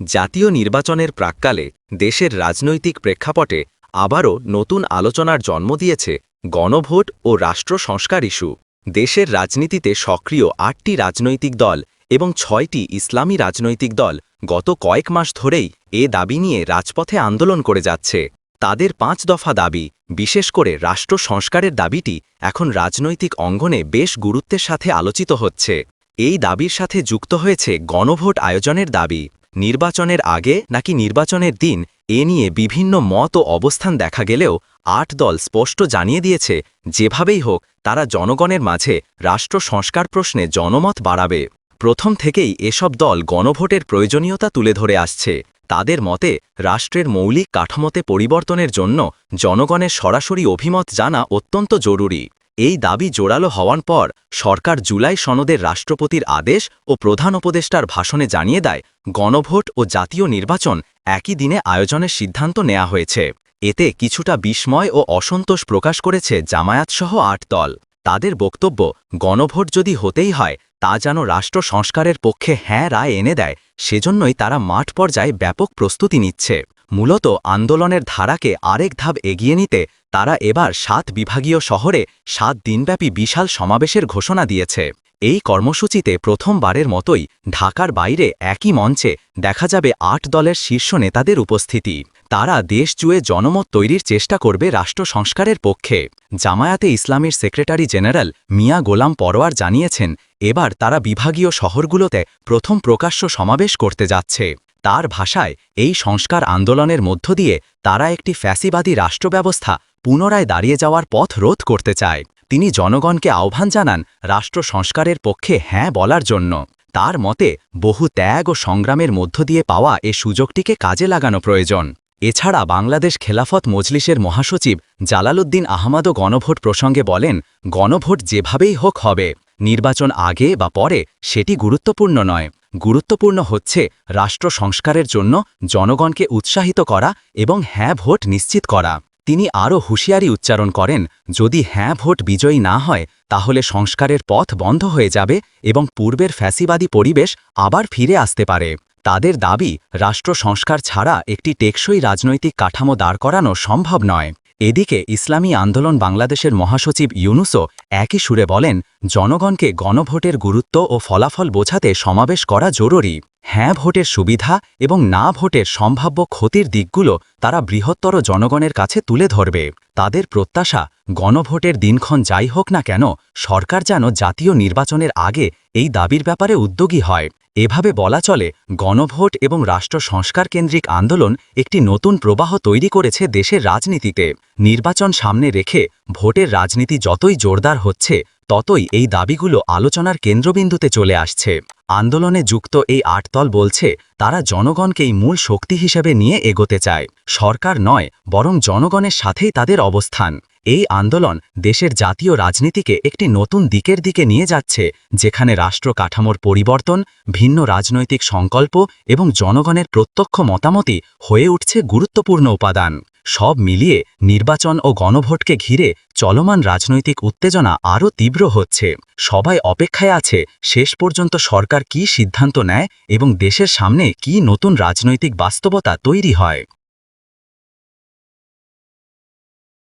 জাতীয় নির্বাচনের প্রাক্কালে দেশের রাজনৈতিক প্রেক্ষাপটে আবারও নতুন আলোচনার জন্ম দিয়েছে গণভোট ও রাষ্ট্র সংস্কার ইস্যু। দেশের রাজনীতিতে সক্রিয় আটটি রাজনৈতিক দল এবং ছয়টি ইসলামী রাজনৈতিক দল গত কয়েক মাস ধরেই এ দাবি নিয়ে রাজপথে আন্দোলন করে যাচ্ছে। তাদের পাঁচ দফা দাবি, বিশেষ করে রাষ্ট্র সংস্কারের দাবিটি এখন রাজনৈতিক অঙ্গনে বেশ গুরুত্বের সাথে আলোচিত হচ্ছে। এই দাবির সাথে যুক্ত হয়েছে গণভোট আয়োজনের দাবি। নির্বাচনের আগে নাকি নির্বাচনের দিন এ নিয়ে বিভিন্ন মত ও অবস্থান দেখা গেলেও আট দল স্পষ্ট জানিয়ে দিয়েছে, যেভাবেই হোক, তারা জনগণের মাঝে রাষ্ট্র সংস্কার প্রশ্নে জনমত বাড়াবে। প্রথম থেকেই এসব দল গণভোটের প্রয়োজনীয়তা তুলে ধরে আসছে। তাদের মতে, রাষ্ট্রের মৌলিক কাঠামোতে পরিবর্তনের জন্য জনগণের সরাসরি অভিমত জানা অত্যন্ত জরুরি। এই দাবি জোরালো হওয়ার পর সরকার জুলাই সনদের রাষ্ট্রপতির আদেশ ও প্রধান উপদেষ্টার ভাষণে জানিয়ে দেয়, গণভোট ও জাতীয় নির্বাচন একই দিনে আয়োজনের সিদ্ধান্ত নেওয়া হয়েছে। এতে কিছুটা বিস্ময় ও অসন্তোষ প্রকাশ করেছে জামায়াতসহ আট দল। তাদের বক্তব্য, গণভোট যদি হতেই হয়, তা যেন রাষ্ট্র সংস্কারের পক্ষে হ্যাঁ রায় এনে দেয়, সেজন্যই তারা মাঠ পর্যায়ে ব্যাপক প্রস্তুতি নিচ্ছে। মূলত আন্দোলনের ধারাকে আরেক ধাপ এগিয়ে নিতে তারা এবার সাত বিভাগীয় শহরে সাত দিনব্যাপী বিশাল সমাবেশের ঘোষণা দিয়েছে। এই কর্মসূচিতে প্রথমবারের মতোই ঢাকার বাইরে একই মঞ্চে দেখা যাবে আট দলের শীর্ষ নেতাদের উপস্থিতি। তারা দেশ জুয়ে জনমত তৈরির চেষ্টা করবে রাষ্ট্র সংস্কারের পক্ষে। জামায়াতে ইসলামীর সেক্রেটারি জেনারেল মিয়া গোলাম পরোয়ার জানিয়েছেন, এবার তারা বিভাগীয় শহরগুলোতে প্রথম প্রকাশ্য সমাবেশ করতে যাচ্ছে। তার ভাষায় এই সংস্কার আন্দোলনের মধ্য দিয়ে তারা একটি ফ্যাসিবাদী রাষ্ট্রব্যবস্থা পুনরায় দাঁড়িয়ে যাওয়ার পথ রোধ করতে চায়। তিনি জনগণকে আহ্বান জানান রাষ্ট্র সংস্কারের পক্ষে হ্যাঁ বলার জন্য। তার মতে, বহু ত্যাগ ও সংগ্রামের মধ্য দিয়ে পাওয়া এ সুযোগটিকে কাজে লাগানো প্রয়োজন। এছাড়া বাংলাদেশ খেলাফত মজলিসের মহাসচিব জালালউদ্দিন আহমাদও গণভোট প্রসঙ্গে বলেন, গণভোট যেভাবেই হোক হবে, নির্বাচন আগে বা পরে সেটি গুরুত্বপূর্ণ নয়। গুরুত্বপূর্ণ হচ্ছে রাষ্ট্র সংস্কারের জন্য জনগণকে উৎসাহিত করা এবং হ্যাঁ ভোট নিশ্চিত করা। তিনি আরও হুঁশিয়ারি উচ্চারণ করেন, যদি হ্যাঁ ভোট বিজয়ী না হয়, তাহলে সংস্কারের পথ বন্ধ হয়ে যাবে এবং পূর্বের ফ্যাসিবাদী পরিবেশ আবার ফিরে আসতে পারে। তাদের দাবি, রাষ্ট্র সংস্কার ছাড়া একটি টেকসই রাজনৈতিক কাঠামো দাঁড় করানো সম্ভব নয়। এদিকে ইসলামী আন্দোলন বাংলাদেশের মহাসচিব ইউনুসও একই সুরে বলেন, জনগণকে গণভোটের গুরুত্ব ও ফলাফল বোঝাতে সমাবেশ করা জরুরি। হ্যাঁ ভোটের সুবিধা এবং না ভোটের সম্ভাব্য ক্ষতির দিকগুলো তারা বৃহত্তর জনগণের কাছে তুলে ধরবে। তাদের প্রত্যাশা, গণভোটের দিনক্ষণ যাই হোক না কেন, সরকার যেন জাতীয় নির্বাচনের আগে এই দাবির ব্যাপারে উদ্যোগী হয়। এভাবে বলা চলে, গণভোট এবং রাষ্ট্র সংস্কার কেন্দ্রিক আন্দোলন একটি নতুন প্রবাহ তৈরি করেছে দেশের রাজনীতিতে। নির্বাচন সামনে রেখে ভোটের রাজনীতি যতই জোরদার হচ্ছে, ততই এই দাবিগুলো আলোচনার কেন্দ্রবিন্দুতে চলে আসছে। আন্দোলনে যুক্ত এই আটদল বলছে, তারা জনগণকেই মূল শক্তি হিসেবে নিয়ে এগোতে চায়। সরকার নয়, বরং জনগণের সাথেই তাদের অবস্থান। এই আন্দোলন দেশের জাতীয় রাজনীতিকে একটি নতুন দিকের দিকে নিয়ে যাচ্ছে, যেখানে রাষ্ট্র কাঠামোর পরিবর্তন, ভিন্ন রাজনৈতিক সংকল্প এবং জনগণের প্রত্যক্ষ মতামতই হয়ে উঠছে গুরুত্বপূর্ণ উপাদান। সব মিলিয়ে নির্বাচন ও গণভোটকে ঘিরে চলমান রাজনৈতিক উত্তেজনা আরও তীব্র হচ্ছে। সবাই অপেক্ষায় আছে, শেষ পর্যন্ত সরকার কী সিদ্ধান্ত নেয় এবং দেশের সামনে কী নতুন রাজনৈতিক বাস্তবতা তৈরি হয়।